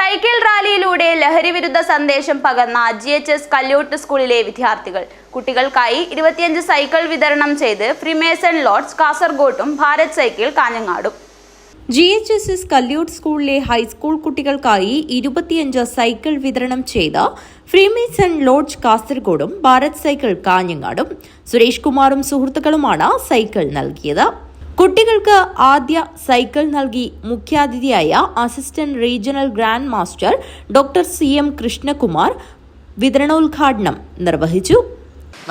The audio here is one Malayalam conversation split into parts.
സൈക്കിൾ റാലിയിലൂടെ ലഹരിവിരുദ്ധ സന്ദേശം പകർന്ന ജി എച്ച് എസ് കല്യോട്ട് സ്കൂളിലെ വിദ്യാർത്ഥികൾ. കുട്ടികൾക്കായി ഇരുപത്തിയഞ്ച് സൈക്കിൾ വിതരണം ചെയ്ത് ഫ്രിമേസൺ ലോഡ്സ് കാസർഗോട്ടും ഭാരത് സൈക്കിൾ കാഞ്ഞങ്ങാടും. ജി എച്ച് എസ് എസ് കല്യൂട്ട് സ്കൂളിലെ ഹൈസ്കൂൾ കുട്ടികൾക്കായി ഇരുപത്തിയഞ്ച് സൈക്കിൾ വിതരണം ചെയ്ത ഫ്രീമേസൺ ലോഡ്ജ് കാസർഗോഡും ഭാരത് സൈക്കിൾ കാഞ്ഞങ്ങാടും. സുരേഷ് കുമാറും സുഹൃത്തുക്കളുമാണ് സൈക്കിൾ നൽകിയത്. കുട്ടികൾക്ക് ആദ്യ സൈക്കിൾ നൽകി മുഖ്യാതിഥിയായ assistant regional grand master doctor C M Krishnakumar വിതരണോദ്ഘാടനം നിർവഹിച്ചു.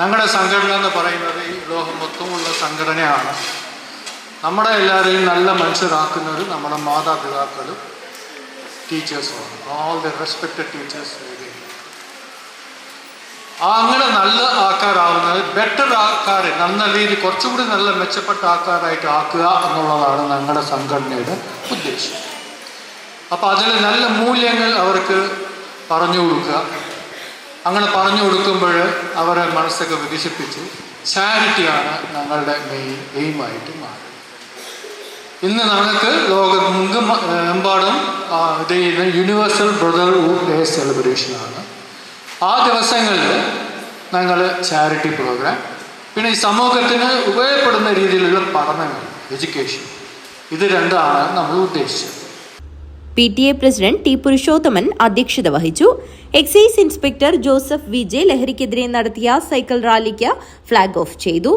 ഞങ്ങളുടെ സംഘടന എന്ന് പറയുന്നത് ഈ ലോകം മൊത്തമുള്ള സംഘടനയാണ്. നമ്മുടെ എല്ലാവരെയും നല്ല മനുഷ്യരാക്കുന്നത് നമ്മുടെ മാതാപിതാക്കളും ടീച്ചേഴ്സുമാണ്. ഓൾ ദി റെസ്പെക്റ്റഡ് ടീച്ചേഴ്സ് അങ്ങനെ നല്ല ആൾക്കാരാവുന്നത് ബെറ്റർ ആൾക്കാർ നല്ല രീതി കുറച്ചുകൂടി നല്ല മെച്ചപ്പെട്ട ആൾക്കാരായിട്ട് ആക്കുക എന്നുള്ളതാണ് ഞങ്ങളുടെ സംഘടനയുടെ ഉദ്ദേശം. അപ്പോൾ അതിൽ നല്ല മൂല്യങ്ങൾ അവർക്ക് പറഞ്ഞു കൊടുക്കുക. അങ്ങനെ പറഞ്ഞു കൊടുക്കുമ്പോൾ അവരെ മനസ്സൊക്കെ വികസിപ്പിച്ച് ചാരിറ്റിയാണ് ഞങ്ങളുടെ മെയിൻ എയിമായിട്ട് മാറുന്നത്. ഇന്ന് ഞങ്ങൾക്ക് ലോകമെങ്കും എമ്പാടും ഇത് ചെയ്യുന്ന യൂണിവേഴ്സൽ ബ്രദർഹുഡ് ഡേ സെലിബ്രേഷനാണ് ആ ദിവസങ്ങളിൽ ഞങ്ങൾ ചാരിറ്റി പ്രോഗ്രാം പിന്നെ ഈ സമൂഹത്തിന് ഉപയോഗപ്പെടുന്ന രീതിയിലുള്ള പഠനങ്ങൾ എഡ്യൂക്കേഷൻ ഇത് രണ്ടാണ് നമ്മൾ ഉദ്ദേശിച്ചത്. P T A president T Purushothaman അധ്യക്ഷത വഹിച്ചു. എക്സൈസ് ഇൻസ്പെക്ടർ ജോസഫ് വിജയ് ലഹരിക്കെതിരെ നടത്തിയ സൈക്കിൾ റാലിക്ക് ഫ്ളാഗ് ഓഫ് ചെയ്തു.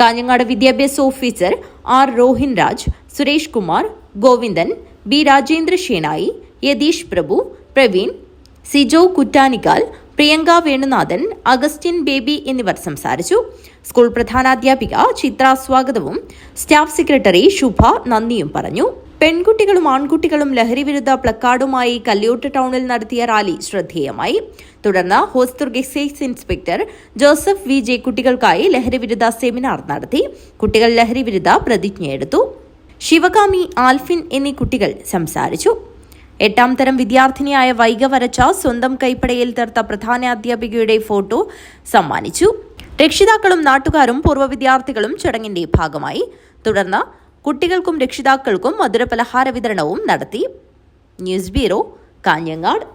കാഞ്ഞങ്ങാട് വിദ്യാഭ്യാസ officer R Rohin Raj Suresh Kumar Govindan B Rajendra Shenoy Yatheesh Prabhu Praveen Sijo Kuttanikkal Priyanka Venunathan Augustine Baby എന്നിവർ സംസാരിച്ചു. സ്കൂൾ പ്രധാനാധ്യാപിക ചിത്ര സ്വാഗതവും സ്റ്റാഫ് സെക്രട്ടറി ശുഭ നന്ദിയും പറഞ്ഞു. പെൺകുട്ടികളും ആൺകുട്ടികളും ലഹരി വിരുദ്ധ പ്ലക്കാർഡുമായി കല്യോട്ട് ടൗണിൽ നടത്തിയ റാലി ശ്രദ്ധേയമായി. തുടർന്ന് Hosdurg excise inspector Joseph V J കുട്ടികൾക്കായി ലഹരി വിരുദ്ധ സെമിനാർ നടത്തി. കുട്ടികൾ ലഹരി ലഹരിവിരുദ്ധ പ്രതിജ്ഞയെടുത്തു. ശിവകാമി ആൽഫിൻ എന്നീ കുട്ടികൾ സംസാരിച്ചു. എട്ടാം തരം വിദ്യാർത്ഥിനിയായ വൈഗ വരച്ച സ്വന്തം കൈപ്പടയിൽ തീർത്ത പ്രധാന അധ്യാപികയുടെ ഫോട്ടോ സമ്മാനിച്ചു. രക്ഷിതാക്കളും നാട്ടുകാരും പൂർവ വിദ്യാർത്ഥികളും ചടങ്ങിന്റെ ഭാഗമായി. തുടർന്ന് കുട്ടികൾക്കും രക്ഷിതാക്കൾക്കും മധുരപലഹാര വിതരണവും നടത്തി. News bureau Kanhangad.